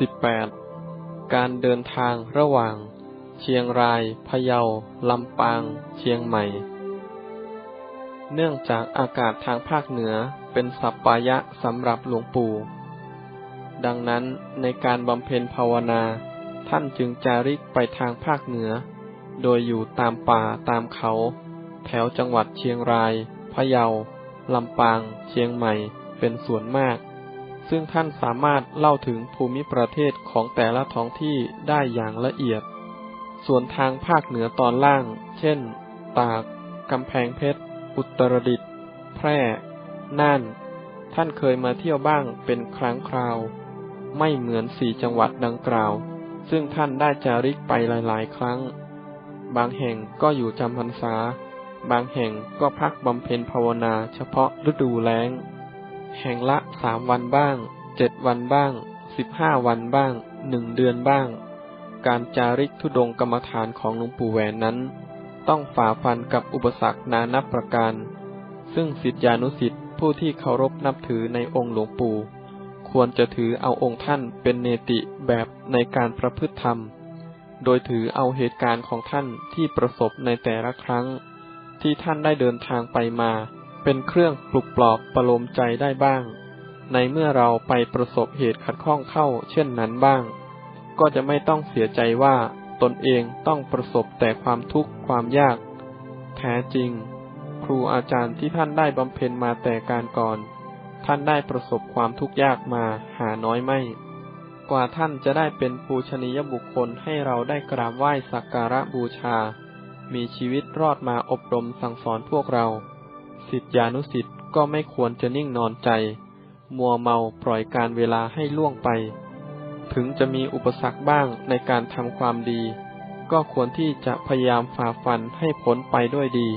18. การเดินทางระหว่าง เชียงราย พะเยา ลำปาง เชียงใหม่ เนื่องจากอากาศทางภาคเหนือเป็นสัปปายะสำหรับหลวงปู่ ดังนั้นในการบำเพ็ญภาวนา ท่านจึงจาริกไปทางภาคเหนือ โดยอยู่ตามป่าตามเขา แถวจังหวัดเชียงราย พะเยา ลำปาง เชียงใหม่ เป็นส่วนมาก ซึ่งท่านสามารถเล่าถึงภูมิประเทศของแต่ละท้องที่ได้อย่างละเอียด ส่วนทางภาคเหนือตอนล่าง เช่น ตาก กำแพงเพชร อุตรดิตถ์ แพร่ น่าน ท่านเคยมาเที่ยวบ้างเป็นครั้งคราว ไม่เหมือนสี่จังหวัดดังกล่าว ซึ่งท่านได้จาริกไปหลาย ๆ ครั้ง บางแห่งก็อยู่จำพรรษา บางแห่งก็พักบำเพ็ญภาวนาเฉพาะฤดูแล้ง แห่งละสามวันบ้างเจ็ดวันบ้างสิบห้าวันบ้างหนึ่งเดือนบ้าง การจาริกทุดงกรรมฐานของหลวงปู่แหวนนั้น ต้องฝ่าฟันกับอุปสรรคนานับประการ ซึ่งสิทธิานุสิทธิผู้ที่เคารพนับถือในองค์หลวงปู่ ควรจะถือเอาองค์ท่านเป็นเนติแบบในการประพฤติธรรม โดยถือเอาเหตุการณ์ของท่านที่ประสบในแต่ละครั้ง ที่ท่านได้เดินทางไปมา เป็นเครื่องปลุกปลอบประโลมใจได้บ้าง ในเมื่อเราไปประสบเหตุขัดข้องเข้าเช่นนั้นบ้าง ก็จะไม่ต้องเสียใจว่าตนเองต้องประสบแต่ความทุกข์ความยาก แท้จริง ครูอาจารย์ที่ท่านได้บำเพ็ญมาแต่การก่อน ท่านได้ประสบความทุกข์ยากมาหาน้อยไม่ กว่าท่านจะได้เป็นปูชนียบุคคลให้เราได้กราบไหว้สักการะบูชา มีชีวิตรอดมาอบรมสั่งสอนพวกเรา สิทธิานุสิทธิ์ก็ไม่ควรจะนิ่งนอนใจ มัวเมาปล่อยการเวลาให้ล่วงไป ถึงจะมีอุปสรรคบ้างในการทำความดี ก็ควรที่จะพยายามฝ่าฟันให้พ้นไปด้วยดี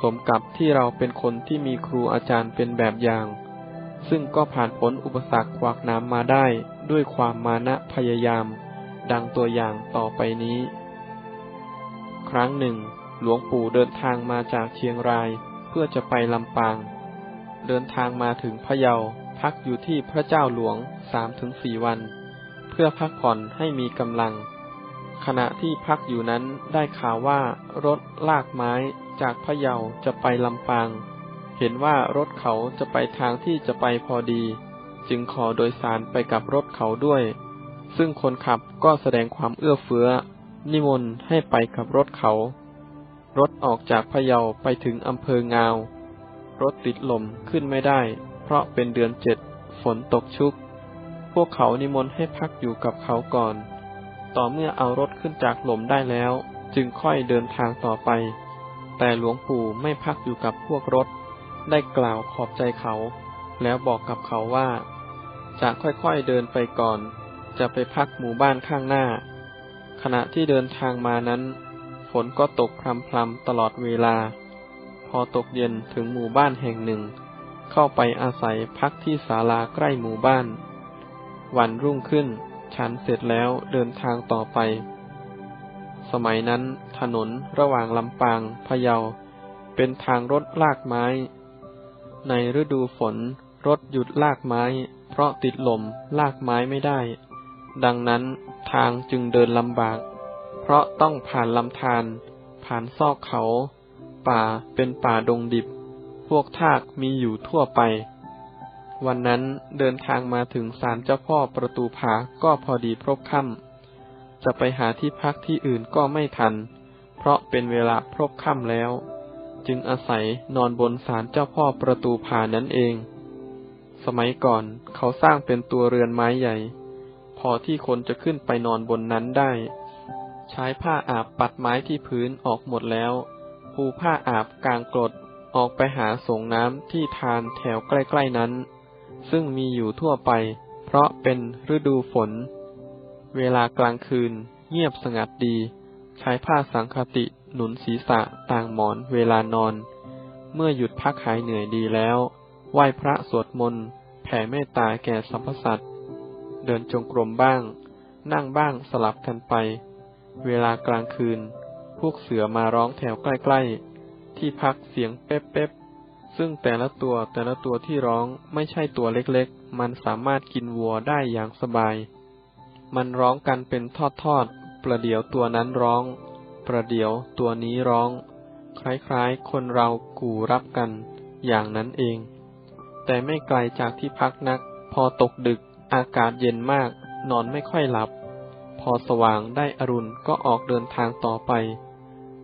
สมกับที่เราเป็นคนที่มีครูอาจารย์เป็นแบบอย่าง ซึ่งก็ผ่านพ้นอุปสรรคขวากน้ำมาได้ด้วยความมานะพยายาม ดังตัวอย่างต่อไปนี้ ครั้งหนึ่ง หลวงปู่เดินทางมาจากเชียงราย พื่อจะไปลำปาง เดินทางมาถึงพะเยา พักอยู่ที่พระเจ้าหลวงสามถึงสี่วัน เพื่อพักผ่อนให้มีกำลัง ขณะที่พักอยู่นั้นได้ข่าวว่ารถลากไม้จากพะเยาจะไปลำปาง เห็นว่ารถเขาจะไปทางที่จะไปพอดี จึงขอโดยสารไปกับรถเขาด้วย ซึ่งคนขับก็แสดงความเอื้อเฟื้อ นิมนต์ให้ไปกับรถเขา รถออกจากพะเยาไปถึงอำเภองาว รถติดลมขึ้นไม่ได้ เพราะเป็นเดือนเจ็ด ฝนตกชุก พวกเขานิมนต์ให้พักอยู่กับเขาก่อน ต่อเมื่อเอารถขึ้นจากลมได้แล้ว จึงค่อยเดินทางต่อไป แต่หลวงปู่ไม่พักอยู่กับพวกรถ ได้กล่าวขอบใจเขา แล้วบอกกับเขาว่า จะค่อยๆเดินไปก่อน จะไปพักหมู่บ้านข้างหน้า ขณะที่เดินทางมานั้น ฝนก็ตกพรำๆตลอดเวลา พอตกเย็นถึงหมู่บ้านแห่งหนึ่ง เข้าไปอาศัยพักที่ศาลาใกล้หมู่บ้าน วันรุ่งขึ้น ฉันเสร็จแล้วเดินทางต่อไป สมัยนั้นถนนระหว่างลำปางพะเยา เป็นทางรถลากไม้ ในฤดูฝนรถหยุดลากไม้ เพราะติดลมลากไม้ไม่ได้ ดังนั้นทางจึงเดินลำบาก เพราะต้องผ่านลำธารผ่านซอกเขา ป่าเป็นป่าดงดิบ พวกทากมีอยู่ทั่วไป วันนั้นเดินทางมาถึงศาลเจ้าพ่อประตูผาก็พอดีพบค่ำจะไปหาที่พักที่อื่นก็ไม่ทัน เพราะเป็นเวลาพบค่ำแล้ว จึงอาศัยนอนบนศาลเจ้าพ่อประตูผานั้นเอง สมัยก่อนเขาสร้างเป็นตัวเรือนไม้ใหญ่ พอที่คนจะขึ้นไปนอนบนนั้นได้ ใช้ผ้าอาบปัดไม้ที่พื้นออกหมดแล้ว ปูผ้าอาบกลางกรดออกไปหาส่งน้ำที่ทานแถวใกล้ๆนั้น ซึ่งมีอยู่ทั่วไป เพราะเป็นฤดูฝน เวลากลางคืน เงียบสงัดดี ใช้ผ้าสังคติหนุนศีรษะต่างหมอนเวลานอน เมื่อหยุดพักหายเหนื่อยดีแล้ว ไหว้พระสวดมนต์แผ่เมตตาแก่สรรพสัตว์ เดินจงกรมบ้าง นั่งบ้างสลับกันไป เวลากลางคืน พวกเสือมาร้องแถวใกล้ๆ ที่พักเสียงเป๊บๆ ซึ่งแต่ละตัวแต่ละตัวที่ร้องไม่ใช่ตัวเล็กๆ มันสามารถกินวัวได้อย่างสบาย มันร้องกันเป็นทอดๆ ประเดี๋ยวตัวนั้นร้อง ประเดี๋ยวตัวนี้ร้อง คล้ายๆ คนเรากู่รับกัน อย่างนั้นเอง แต่ไม่ไกลจากที่พักนัก พอตกดึกอากาศเย็นมาก นอนไม่ค่อยหลับ พอสว่างได้อรุณก็ออกเดินทางต่อไป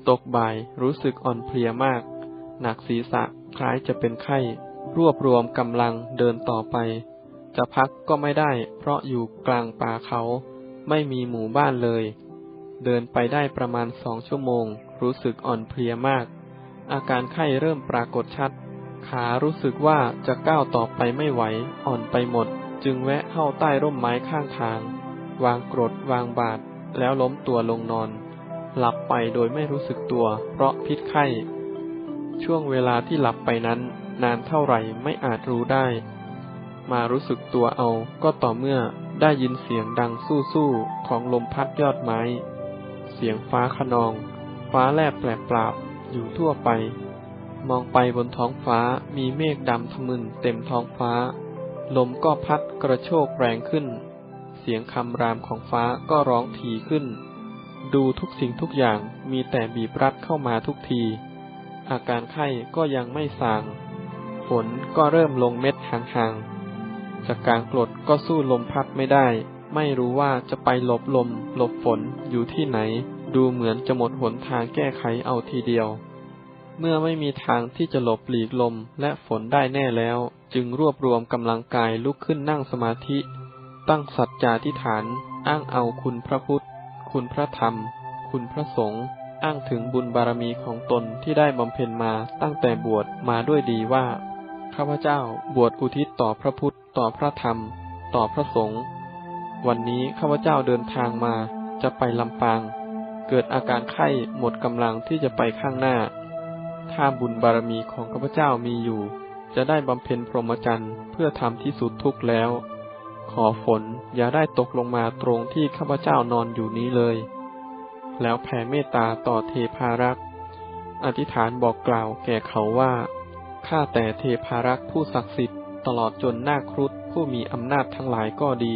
ตกบ่ายรู้สึกอ่อนเพลียมาก หนักศีรษะคล้ายจะเป็นไข้ รวบรวมกำลังเดินต่อไป จะพักก็ไม่ได้ เพราะอยู่กลางป่าเขา ไม่มีหมู่บ้านเลย เดินไปได้ประมาณสองชั่วโมง รู้สึกอ่อนเพลียมาก อาการไข้เริ่มปรากฏชัด ขารู้สึกว่าจะก้าวต่อไปไม่ไหว อ่อนไปหมด จึงแวะเข้าใต้ร่มไม้ข้างทาง วางกรดวางบาทแล้วล้มตัวลงนอน หลับไปโดยไม่รู้สึกตัว เพราะพิษไข้ ช่วงเวลาที่หลับไปนั้น นานเท่าไหร่ไม่อาจรู้ได้ มารู้สึกตัวเอาก็ต่อเมื่อได้ยินเสียงดังสู้ๆของลมพัดยอดไม้ เสียงฟ้าขนอง ฟ้าแลบแปลปราบอยู่ทั่วไป มองไปบนท้องฟ้ามีเมฆดำทะมึนเต็มท้องฟ้า ลมก็พัดกระโชกแรงขึ้น เสียงคำรามของฟ้าก็ร้องถี่ขึ้น ดูทุกสิ่งทุกอย่างมีแต่บีบรัดเข้ามาทุกที อาการไข้ก็ยังไม่สาง ฝนก็เริ่มลงเม็ดห่างๆจากกลางกรดก็สู้ลมพัดไม่ได้ ไม่รู้ว่าจะไปหลบลมหลบฝนอยู่ที่ไหน ดูเหมือนจะหมดหนทางแก้ไขเอาทีเดียว เมื่อไม่มีทางที่จะหลบหลีกลมและฝนได้แน่แล้ว จึงรวบรวมกำลังกายลุกขึ้นนั่งสมาธิ ตั้งสัจจาธิฐาน อ้างเอาคุณพระพุทธ คุณพระธรรม คุณพระสงฆ์ อ้างถึงบุญบารมีของตนที่ได้บำเพ็ญมาตั้งแต่บวชมาด้วยดีว่า ข้าพเจ้าบวชอุทิศต่อพระพุทธ ต่อพระธรรม ต่อพระสงฆ์ วันนี้ข้าพเจ้าเดินทางมาจะไปลำปาง เกิดอาการไข้หมดกำลังที่จะไปข้างหน้า ถ้าบุญบารมีของข้าพเจ้ามีอยู่ จะได้บำเพ็ญพรหมจรรย์เพื่อทำที่สุดทุกข์แล้ว อฝนอย่าได้ตกลงมาตรงที่ข้าพเจ้านอนอยู่นี้เลย แล้วแผ่เมตตาต่อเทพารักษ์ อธิษฐานบอกกล่าวแก่เขาว่า ข้าแต่เทพารักษ์ผู้ศักดิ์สิทธิ์ตลอดจนนาครุฑผู้มีอำนาจทั้งหลายก็ดี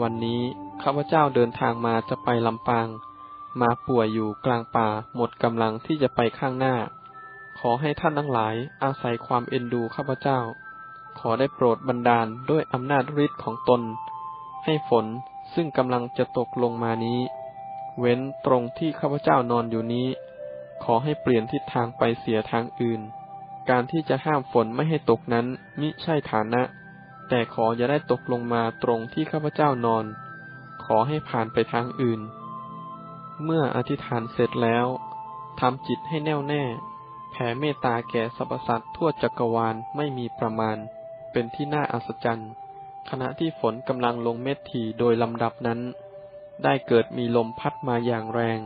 วันนี้ข้าพเจ้าเดินทางมาจะไปลำปาง มาป่วยอยู่กลางป่าหมดกำลังที่จะไปข้างหน้า ขอให้ท่านทั้งหลายอาศัยความเอ็นดูข้าพเจ้า ขอได้โปรดบันดาลด้วยอำนาจฤทธิ์ของตน ให้ฝนซึ่งกำลังจะตกลงมานี้ เว้นตรงที่ข้าพเจ้านอนอยู่นี้ ขอให้เปลี่ยนทิศทางไปเสียทางอื่น การที่จะห้ามฝนไม่ให้ตกนั้นมิใช่ฐานะ แต่ขออย่าได้ตกลงมาตรงที่ข้าพเจ้านอน ขอให้ผ่านไปทางอื่น เมื่ออธิษฐานเสร็จแล้วทำจิตให้แน่วแน่ แผ่เมตตาแก่สรรพสัตว์ทั่วจักรวาลไม่มีประมาณ เป็นที่น่าอัศจรรย์ ขณะที่ฝนกำลังลงเม็ดถี่โดยลำดับนั้น ได้เกิดมีลมพัดมาอย่างแรง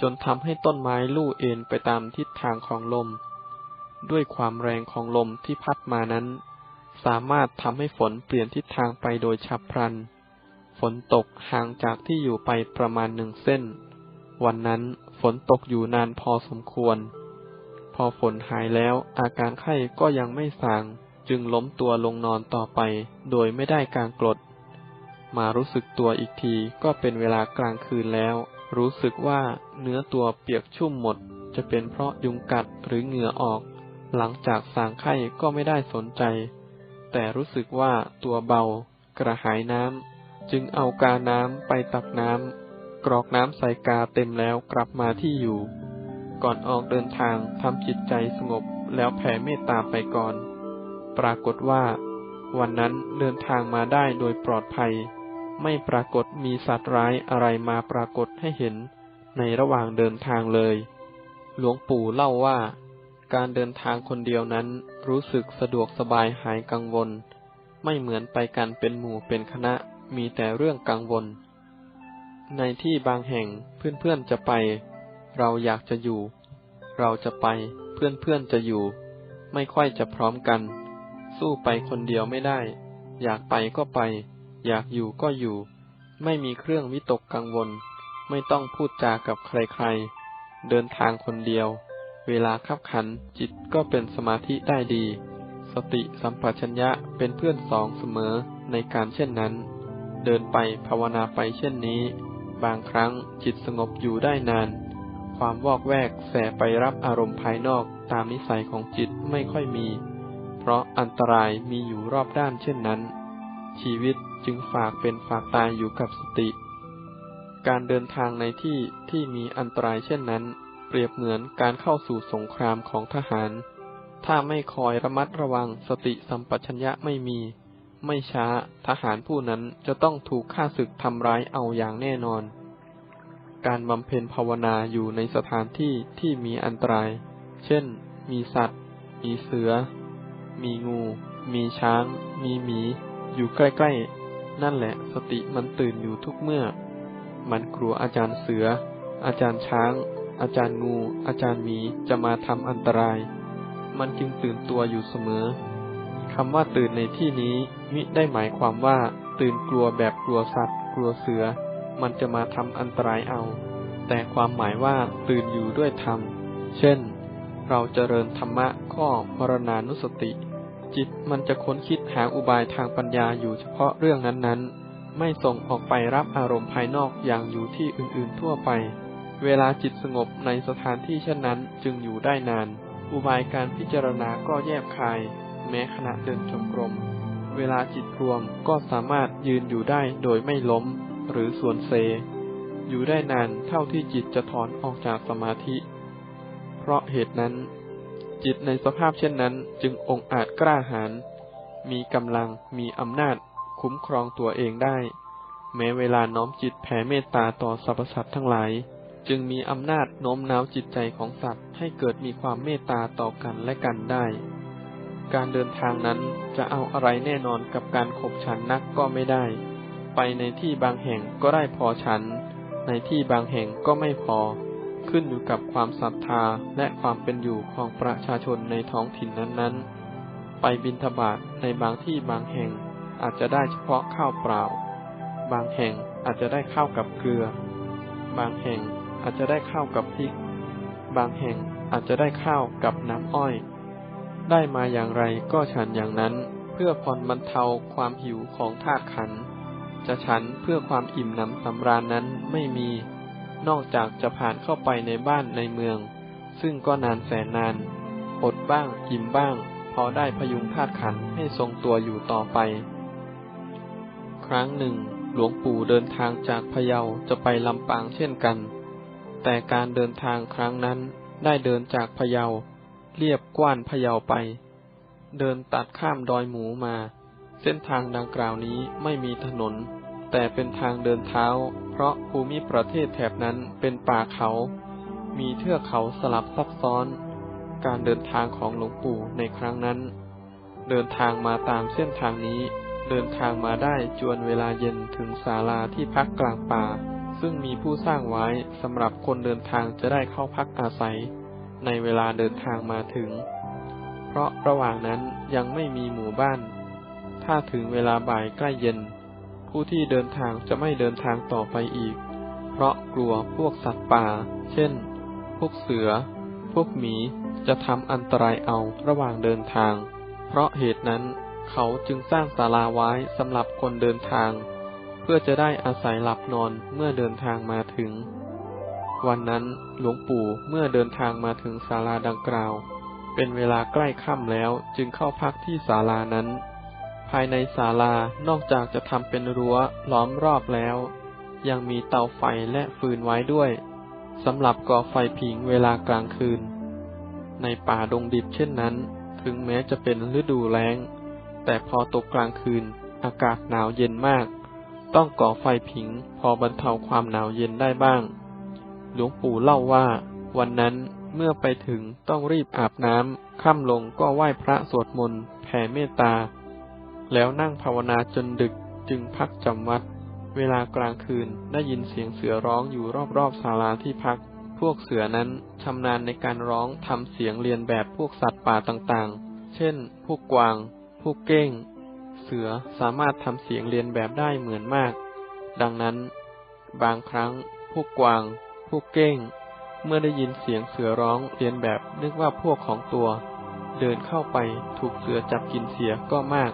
จนทำให้ต้นไม้ลู่เอ็นไปตามทิศทางของลม ด้วยความแรงของลมที่พัดมานั้น สามารถทำให้ฝนเปลี่ยนทิศทางไปโดยฉับพลัน ฝนตกห่างจากที่อยู่ไปประมาณหนึ่งเส้น วันนั้นฝนตกอยู่นานพอสมควร พอฝนหายแล้วอาการไข้ก็ยังไม่สาง จึงล้มตัวลงนอนต่อไป โดยไม่ได้การกรด มารู้สึกตัวอีกทีก็เป็นเวลากลางคืนแล้ว รู้สึกว่าเนื้อตัวเปียกชุ่มหมด จะเป็นเพราะยุงกัดหรือเหงื่อออก หลังจากสางไข้ก็ไม่ได้สนใจ แต่รู้สึกว่าตัวเบา กระหายน้ำ จึงเอากาน้ำไปตักน้ำ กรอกน้ำใส่กาเต็มแล้วกลับมาที่อยู่ ก่อนออกเดินทางทำจิตใจสงบแล้วแผ่เมตตาไปก่อน ปรากฏว่า วันนั้นเดินทางมาได้โดยปลอดภัย ไม่ปรากฏมีสัตว์ร้ายอะไรมาปรากฏให้เห็นในระหว่างเดินทางเลย หลวงปู่เล่าว่า การเดินทางคนเดียวนั้นรู้สึกสะดวกสบายหายกังวล ไม่เหมือนไปกันเป็นหมู่เป็นคณะมีแต่เรื่องกังวล ในที่บางแห่งเพื่อนๆจะไป เราอยากจะอยู่ เราจะไปเพื่อนๆจะอยู่ ไม่ค่อยจะพร้อมกัน สู้ไปคนเดียวไม่ได้ อยากไปก็ไป อยากอยู่ก็อยู่ ไม่มีเครื่องวิตกกังวล ไม่ต้องพูดจากับใครๆ เดินทางคนเดียว เวลาขับขันจิตก็เป็นสมาธิได้ดี สติสัมปชัญญะเป็นเพื่อนสองเสมอในการเช่นนั้น เดินไปภาวนาไปเช่นนี้ บางครั้งจิตสงบอยู่ได้นาน ความวอกแวกแสไปรับอารมณ์ภายนอกตามนิสัยของจิตไม่ค่อยมี เพราะอันตรายมีอยู่รอบด้านเช่นนั้น ชีวิตจึงฝากเป็นฝากตายอยู่กับสติ การเดินทางในที่ที่มีอันตรายเช่นนั้น เปรียบเหมือนการเข้าสู่สงครามของทหาร ถ้าไม่คอยระมัดระวังสติสัมปชัญญะไม่มี ไม่ช้าทหารผู้นั้นจะต้องถูกฆ่าศึกทำร้ายเอาอย่างแน่นอน การบำเพ็ญภาวนาอยู่ในสถานที่ที่มีอันตราย เช่น มีสัตว์ มีเสือ มีงู มีช้าง มีหมี อยู่ใกล้ๆ นั่นแหละสติมันตื่นอยู่ทุกเมื่อ มันกลัวอาจารย์เสือ อาจารย์ช้าง อาจารย์งู อาจารย์หมีจะมาทำอันตราย มันจึงตื่นตัวอยู่เสมอคำว่าตื่นในที่นี้มิได้หมายความว่า ตื่นกลัวแบบกลัวสัตว์ กลัวเสือ มันจะมาทำอันตรายเอา แต่ความหมายว่าตื่นอยู่ด้วยธรรม เช่น เราเจริญธรรมะข้อมรณานุสติ จิตมันจะค้นคิดหาอุบายทางปัญญาอยู่เฉพาะเรื่องนั้นๆ ไม่ส่งออกไปรับอารมณ์ภายนอกอย่างอยู่ที่อื่นๆทั่วไป เวลาจิตสงบในสถานที่เช่นนั้นจึงอยู่ได้นาน อุบายการพิจารณาก็แยบคาย แม้ขณะเดินจงกรม เวลาจิตรวมก็สามารถยืนอยู่ได้โดยไม่ล้ม หรือส่วนเซ อยู่ได้นานเท่าที่จิตจะถอนออกจากสมาธิ เพราะเหตุนั้น จิตในสภาพเช่นนั้น จึงองอาจกล้าหาญมีกำลังมีอำนาจ คุ้มครองตัวเองได้ แม้เวลาน้อมจิตแผ่เมตตาต่อสรรพสัตว์ทั้งหลาย จึงมีอำนาจโน้มน้าวจิตใจของสัตว์ ให้เกิดมีความเมตตาต่อกันและกันได้ การเดินทางนั้นจะเอาอะไรแน่นอนกับการขบฉันนักก็ไม่ได้ ไปในที่บางแห่งก็ได้พอฉัน ในที่บางแห่งก็ไม่พอ ขึ้นอยู่กับความศรัทธาและความเป็นอยู่ของประชาชนในท้องถิ่นนั้นๆ ไปบินทบาทในบางที่บางแห่งอาจจะได้เฉพาะข้าวเปล่า บางแห่งอาจจะได้ข้าวกับเกลือ บางแห่งอาจจะได้ข้าวกับพริก บางแห่งอาจจะได้ข้าวกับน้ำอ้อย ได้มาอย่างไรก็ฉันอย่างนั้น เพื่อผ่อนบรรเทาความหิวของธาตุขัน จะฉันเพื่อความอิ่มหนำสำราญนั้นไม่มี นอกจากจะผ่านเข้าไปในบ้านในเมือง ซึ่งก็นานแสนนาน อดบ้างอิ่มบ้าง พอได้พยุงธาตุขันให้ทรงตัวอยู่ต่อไป ครั้งหนึ่ง หลวงปู่เดินทางจากพะเยาจะไปลำปางเช่นกัน แต่การเดินทางครั้งนั้นได้เดินจากพะเยา เรียบกว้านพะเยาไป เดินตัดข้ามดอยหมูมา เส้นทางดังกล่าวนี้ไม่มีถนน แต่เป็นทางเดินเท้า เพราะภูมิประเทศแถบนั้นเป็นป่าเขา มีเทือกเขาสลับซับซ้อน การเดินทางของหลวงปู่ในครั้งนั้น เดินทางมาตามเส้นทางนี้ เดินทางมาได้จวนเวลาเย็นถึงศาลาที่พักกลางป่า ซึ่งมีผู้สร้างไว้สำหรับคนเดินทางจะได้เข้าพักอาศัย ในเวลาเดินทางมาถึง เพราะระหว่างนั้นยังไม่มีหมู่บ้าน ถ้าถึงเวลาบ่ายใกล้เย็น ผู้ที่เดินทางจะไม่เดินทางต่อไปอีก เพราะกลัวพวกสัตว์ป่า เช่น พวกเสือ พวกหมี จะทำอันตรายเอาระหว่างเดินทาง เพราะเหตุนั้นเขาจึงสร้างศาลาไว้สำหรับคนเดินทาง เพื่อจะได้อาศัยหลับนอนเมื่อเดินทางมาถึง วันนั้นหลวงปู่เมื่อเดินทางมาถึงศาลาดังกล่าว เป็นเวลาใกล้ค่ำแล้วจึงเข้าพักที่ศาลานั้น ภายในศาลานอกจากจะทำเป็นรั้วล้อมรอบแล้ว ยังมีเตาไฟและฟืนไว้ด้วยสำหรับก่อไฟผิงเวลากลางคืน ในป่าดงดิบเช่นนั้น ถึงแม้จะเป็นฤดูแล้ง แต่พอตกกลางคืน อากาศหนาวเย็นมาก ต้องก่อไฟผิงพอบรรเทาความหนาวเย็นได้บ้าง หลวงปู่เล่าว่า วันนั้นเมื่อไปถึงต้องรีบอาบน้ำค่ำลงก็ไหว้พระสวดมนต์แผ่เมตตา แล้วนั่งภาวนาจนดึกจึงพักจำวัด เวลากลางคืนได้ยินเสียงเสือร้องอยู่รอบๆศาลาที่พัก พวกเสือนั้นชำนาญในการร้องทำเสียงเรียนแบบพวกสัตว์ป่าต่างๆ เช่น พวกกวาง พวกเก้ง เสือสามารถทำเสียงเรียนแบบได้เหมือนมาก ดังนั้น บางครั้ง พวกกวาง พวกเก้ง เมื่อได้ยินเสียงเสือร้องเรียนแบบนึกว่าพวกของตัว เดินเข้าไปถูกเสือจับกินเสียก็มาก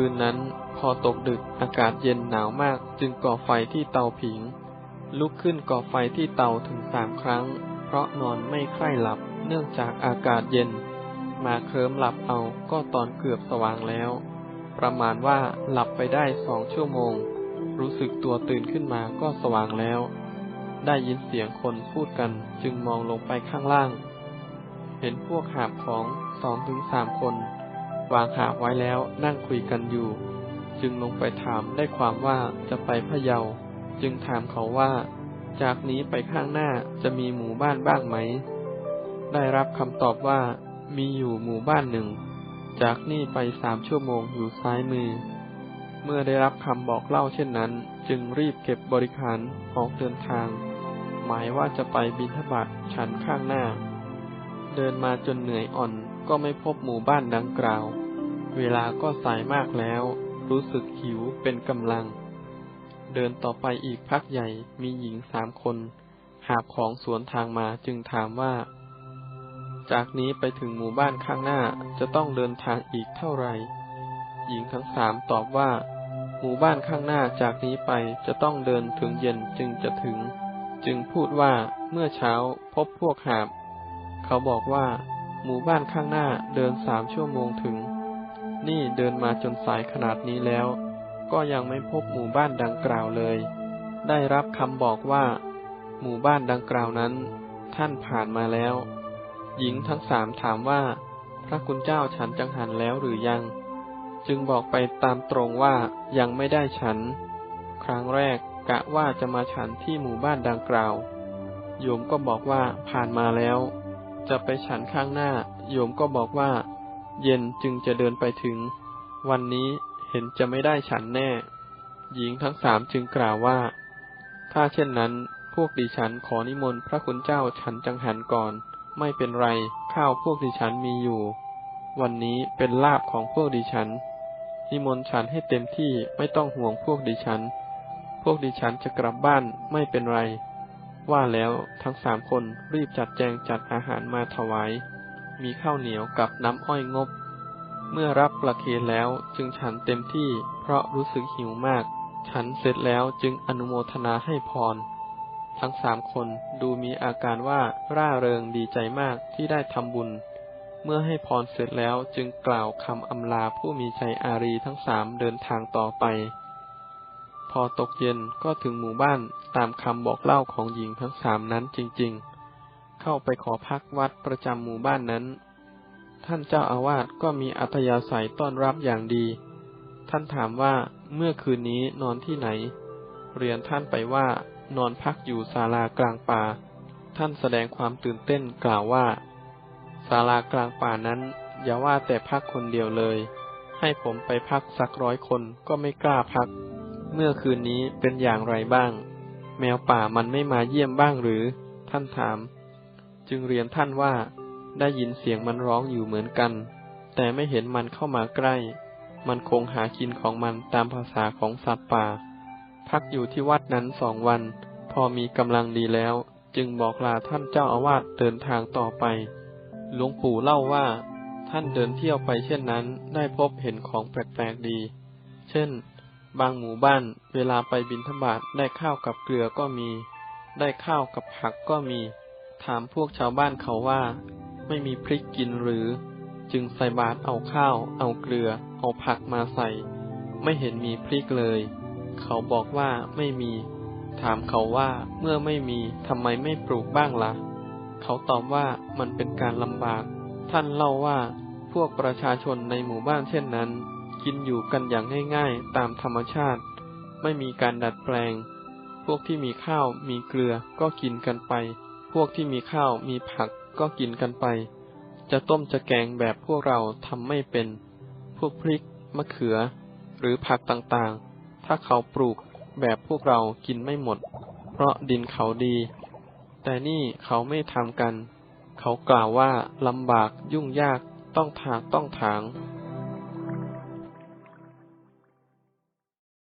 คืนนั้น พอตกดึกอากาศเย็นหนาวมากจึงก่อไฟที่เตาผิง ลุกขึ้นก่อไฟที่เตาถึงสามครั้ง เพราะนอนไม่ใคร่หลับเนื่องจากอากาศเย็น มาเคลิ้มหลับเอาก็ตอนเกือบสว่างแล้ว ประมาณว่าหลับไปได้สองชั่วโมง รู้สึกตัวตื่นขึ้นมาก็สว่างแล้ว ได้ยินเสียงคนพูดกันจึงมองลงไปข้างล่าง เห็นพวกหาบของสองถึงสามคน วางหาไว้แล้วนั่งคุยกันอยู่ จึงลงไปถามได้ความว่าจะไปพะเยา จึงถามเขาว่า จากนี้ไปข้างหน้าจะมีหมู่บ้านบ้างไหม ได้รับคำตอบว่า มีอยู่หมู่บ้านหนึ่ง จากนี่ไปสามชั่วโมงอยู่ซ้ายมือ เมื่อได้รับคำบอกเล่าเช่นนั้น จึงรีบเก็บบริขารออกเดินทาง หมายว่าจะไปบิณฑบาตฉันข้างหน้า เดินมาจนเหนื่อยอ่อน ก็ไม่พบหมู่บ้านดังกล่าว เวลาก็สายมากแล้ว รู้สึกหิวเป็นกำลัง เดินต่อไปอีกพักใหญ่มีหญิงสามคน หาบของสวนทางมาจึงถามว่า จากนี้ไปถึงหมู่บ้านข้างหน้าจะต้องเดินทางอีกเท่าไหร่ หญิงทั้งสามตอบว่า หมู่บ้านข้างหน้าจากนี้ไปจะต้องเดินถึงเย็นจึงจะถึง จึงพูดว่าเมื่อเช้าพบพวกหาบ เขาบอกว่า หมู่บ้านข้างหน้าเดินสามชั่วโมงถึง นี่เดินมาจนสายขนาดนี้แล้ว ก็ยังไม่พบหมู่บ้านดังกล่าวเลย ได้รับคำบอกว่า หมู่บ้านดังกล่าวนั้น ท่านผ่านมาแล้ว หญิงทั้งสามถามว่า พระคุณเจ้าฉันจังหันแล้วหรือยัง จึงบอกไปตามตรงว่ายังไม่ได้ฉัน ครั้งแรกกะว่าจะมาฉันที่หมู่บ้านดังกล่าว โยมก็บอกว่าผ่านมาแล้ว จะไปฉันข้างหน้า โยมก็บอกว่า เย็นจึงจะเดินไปถึง วันนี้เห็นจะไม่ได้ฉันแน่ หญิงทั้งสามจึงกล่าวว่า ถ้าเช่นนั้น พวกดิฉันขอนิมนต์พระคุณเจ้าฉันจังหันก่อน ไม่เป็นไร ข้าวพวกดิฉันมีอยู่ วันนี้เป็นลาบของพวกดิฉัน นิมนต์ฉันให้เต็มที่ไม่ต้องห่วงพวกดิฉัน พวกดิฉันจะกลับบ้านไม่เป็นไร ว่าแล้วทั้งสามคนรีบจัดแจงจัดอาหารมาถวาย มีข้าวเหนียวกับน้ำอ้อยงบ เมื่อรับประเคนแล้วจึงฉันเต็มที่เพราะรู้สึกหิวมาก ฉันเสร็จแล้วจึงอนุโมทนาให้พร ทั้งสามคนดูมีอาการว่าร่าเริงดีใจมากที่ได้ทำบุญ เมื่อให้พรเสร็จแล้วจึงกล่าวคำอำลาผู้มีใจอารีทั้งสามเดินทางต่อไป พอตกเย็นก็ถึงหมู่บ้านตามคำบอกเล่าของหญิงทั้งสามนั้นจริงๆ เข้าไปขอพักวัดประจำหมู่บ้านนั้น ท่านเจ้าอาวาสก็มีอัธยาศัยต้อนรับอย่างดี ท่านถามว่าเมื่อคืนนี้นอนที่ไหน เรียนท่านไปว่านอนพักอยู่ศาลากลางป่า ท่านแสดงความตื่นเต้นกล่าวว่าศาลากลางป่านั้น อย่าว่าแต่พักคนเดียวเลย ให้ผมไปพักสักร้อยคนก็ไม่กล้าพัก เมื่อคืนนี้เป็นอย่างไรบ้าง แมวป่ามันไม่มาเยี่ยมบ้างหรือ ท่านถาม จึงเรียนท่านว่า ได้ยินเสียงมันร้องอยู่เหมือนกัน แต่ไม่เห็นมันเข้ามาใกล้ มันคงหากินของมันตามภาษาของสัตว์ป่า พักอยู่ที่วัดนั้นสองวัน พอมีกำลังดีแล้ว จึงบอกลาท่านเจ้าอาวาสเดินทางต่อไป หลวงปู่เล่าว่า ท่านเดินเที่ยวไปเช่นนั้น ได้พบเห็นของแปลกๆดี เช่น บางหมู่บ้านเวลาไปบิณฑบาตได้ข้าวกับเกลือก็มี ได้ข้าวกับผักก็มี ถามพวกชาวบ้านเขาว่า ไม่มีพริกกินหรือ จึงใส่บาตรเอาข้าว เอาเกลือ เอาผักมาใส่ ไม่เห็นมีพริกเลย เขาบอกว่าไม่มี ถามเขาว่าเมื่อไม่มีทำไมไม่ปลูกบ้างละ่ะ เขาตอบว่ามันเป็นการลำบาก ท่านเล่าว่าพวกประชาชนในหมู่บ้านเช่นนั้น กินอยู่กันอย่างง่ายๆ ตามธรรมชาติ ไม่มีการดัดแปลง พวกที่มีข้าวมีเกลือก็กินกันไป พวกที่มีข้าวมีผักก็กินกันไป จะต้มจะแกงแบบพวกเราทำไม่เป็น พวกพริก มะเขือ หรือผักต่างๆ ถ้าเขาปลูกแบบพวกเรากินไม่หมด เพราะดินเขาดี แต่นี่เขาไม่ทำกัน เขากล่าวว่าลำบากยุ่งยากต้องถากต้องถาง